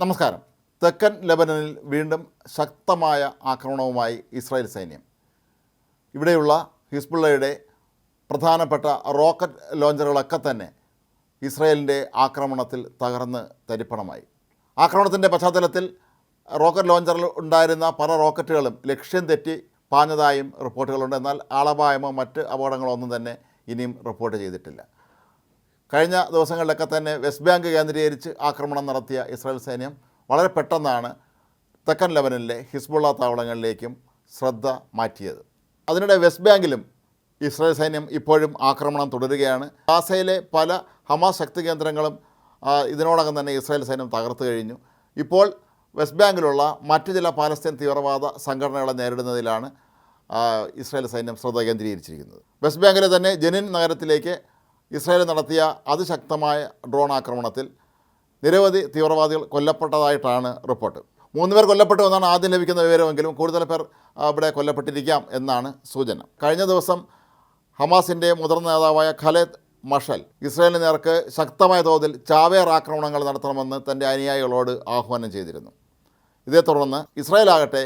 നമസ്കാരം. തെക്കൻ ലെബനനിൽ വീണ്ടും ശക്തമായ ആക്രമണവുമായി ഇസ്രായേൽ സൈന്യം. ഇവിടെയുള്ള ഹിസ്ബുള്ളയുടെ പ്രധാനപ്പെട്ട റോക്കറ്റ് ലോഞ്ചറുകളൊക്കെ തന്നെ ഇസ്രായേലിന്റെ ആക്രമണത്തിൽ തകർന്ന് തരിപ്പണമായി. ആക്രമണത്തിന്റെ പശ്ചാത്തലത്തിൽ റോക്കറ്റ് ലോഞ്ചറിൽ ഉണ്ടായിരുന്ന പല റോക്കറ്റുകളും ലക്ഷ്യം തെറ്റി പാഞ്ഞതായും റിപ്പോർട്ടുകളുണ്ട്. എന്നാൽ ആളപായമോ മറ്റ് അപകടങ്ങളോ ഒന്നും തന്നെ ഇനിയും റിപ്പോർട്ട് ചെയ്തിട്ടില്ല. കഴിഞ്ഞ ദിവസങ്ങളിലൊക്കെ തന്നെ വെസ്റ്റ് ബാങ്ക് കേന്ദ്രീകരിച്ച് ആക്രമണം നടത്തിയ ഇസ്രായേൽ സൈന്യം വളരെ പെട്ടെന്നാണ് തെക്കൻ ലെബനനിലെ ഹിസ്ബുള്ള താവളങ്ങളിലേക്കും ശ്രദ്ധ മാറ്റിയത്. അതിനിടെ വെസ്റ്റ് ബാങ്കിലും ഇസ്രായേൽ സൈന്യം ഇപ്പോഴും ആക്രമണം തുടരുകയാണ്. ഗാസയിലെ പല ഹമാസ് ശക്തി കേന്ദ്രങ്ങളും ഇതിനോടകം തന്നെ ഇസ്രായേൽ സൈന്യം തകർത്തു കഴിഞ്ഞു. ഇപ്പോൾ വെസ്റ്റ് ബാങ്കിലുള്ള മറ്റു ചില പാലസ്തീൻ തീവ്രവാദ സംഘടനകളെ നേരിടുന്നതിലാണ് ഇസ്രായേൽ സൈന്യം ശ്രദ്ധ കേന്ദ്രീകരിച്ചിരിക്കുന്നത്. വെസ്റ്റ് ബാങ്കിലെ തന്നെ ജനിൻ നഗരത്തിലേക്ക് ഇസ്രായേൽ നടത്തിയ അതിശക്തമായ ഡ്രോൺ ആക്രമണത്തിൽ നിരവധി തീവ്രവാദികൾ കൊല്ലപ്പെട്ടതായിട്ടാണ് റിപ്പോർട്ട്. മൂന്ന് പേർ കൊല്ലപ്പെട്ടു എന്നാണ് ആദ്യം ലഭിക്കുന്ന വിവരമെങ്കിലും കൂടുതൽ പേർ അവിടെ കൊല്ലപ്പെട്ടിരിക്കാം എന്നാണ് സൂചന. കഴിഞ്ഞ ദിവസം ഹമാസിന്റെ മുതിർന്ന നേതാവായ ഖലേദ് മഷൽ ഇസ്രായേലിന് നേർക്ക് ശക്തമായ തോതിൽ ചാവേർ ആക്രമണങ്ങൾ നടത്തണമെന്ന് തന്റെ അനുയായികളോട് ആഹ്വാനം ചെയ്തിരുന്നു. ഇതേ തുടർന്ന് ഇസ്രായേലാകട്ടെ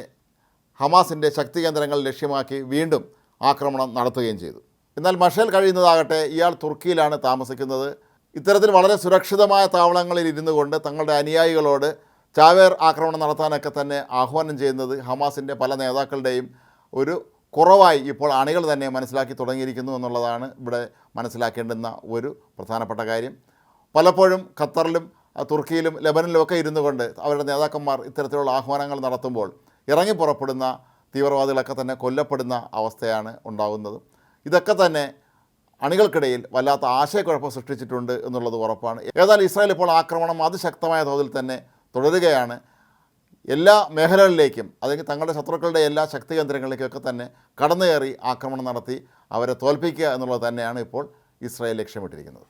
ഹമാസിന്റെ ശക്തി കേന്ദ്രങ്ങൾ ലക്ഷ്യമാക്കി വീണ്ടും ആക്രമണം നടത്തുകയും ചെയ്തു. എന്നാൽ മഷേൽ കഴിയുന്നതാകട്ടെ ഇയാൾ തുർക്കിയിലാണ് താമസിക്കുന്നത്. ഇത്തരത്തിൽ വളരെ സുരക്ഷിതമായ താവളങ്ങളിൽ ഇരുന്നു കൊണ്ട് തങ്ങളുടെ അനുയായികളോട് ചാവേർ ആക്രമണം നടത്താനൊക്കെ തന്നെ ആഹ്വാനം ചെയ്യുന്നത് ഹമാസിന്റെ പല നേതാക്കളുടെയും ഒരു കുറവായി ഇപ്പോൾ അണികൾ തന്നെ മനസ്സിലാക്കി തുടങ്ങിയിരിക്കുന്നു എന്നുള്ളതാണ് ഇവിടെ മനസ്സിലാക്കേണ്ടുന്ന ഒരു പ്രധാനപ്പെട്ട കാര്യം. പലപ്പോഴും ഖത്തറിലും തുർക്കിയിലും ലെബനനിലും ഒക്കെ ഇരുന്നു കൊണ്ട് അവരുടെ നേതാക്കന്മാർ ഇത്തരത്തിലുള്ള ആഹ്വാനങ്ങൾ നടത്തുമ്പോൾ ഇറങ്ങി പുറപ്പെടുന്ന തീവ്രവാദികളൊക്കെ തന്നെ കൊല്ലപ്പെടുന്ന അവസ്ഥയാണ് ഉണ്ടാകുന്നത്. ഇതൊക്കെ തന്നെ അണികൾക്കിടയിൽ വല്ലാത്ത ആശയക്കുഴപ്പം സൃഷ്ടിച്ചിട്ടുണ്ട് എന്നുള്ളത് ഉറപ്പാണ്. ഏതായാലും ഇസ്രായേൽ ഇപ്പോൾ ആക്രമണം അതിശക്തമായ തോതിൽ തന്നെ തുടരുകയാണ്. എല്ലാ മേഖലകളിലേക്കും അല്ലെങ്കിൽ തങ്ങളുടെ ശത്രുക്കളുടെ എല്ലാ ശക്തി കേന്ദ്രങ്ങളിലേക്കൊക്കെ തന്നെ കടന്നുകയറി ആക്രമണം നടത്തി അവരെ തോൽപ്പിക്കുക എന്നുള്ളത് തന്നെയാണ് ഇപ്പോൾ ഇസ്രായേൽ ലക്ഷ്യമിട്ടിരിക്കുന്നത്.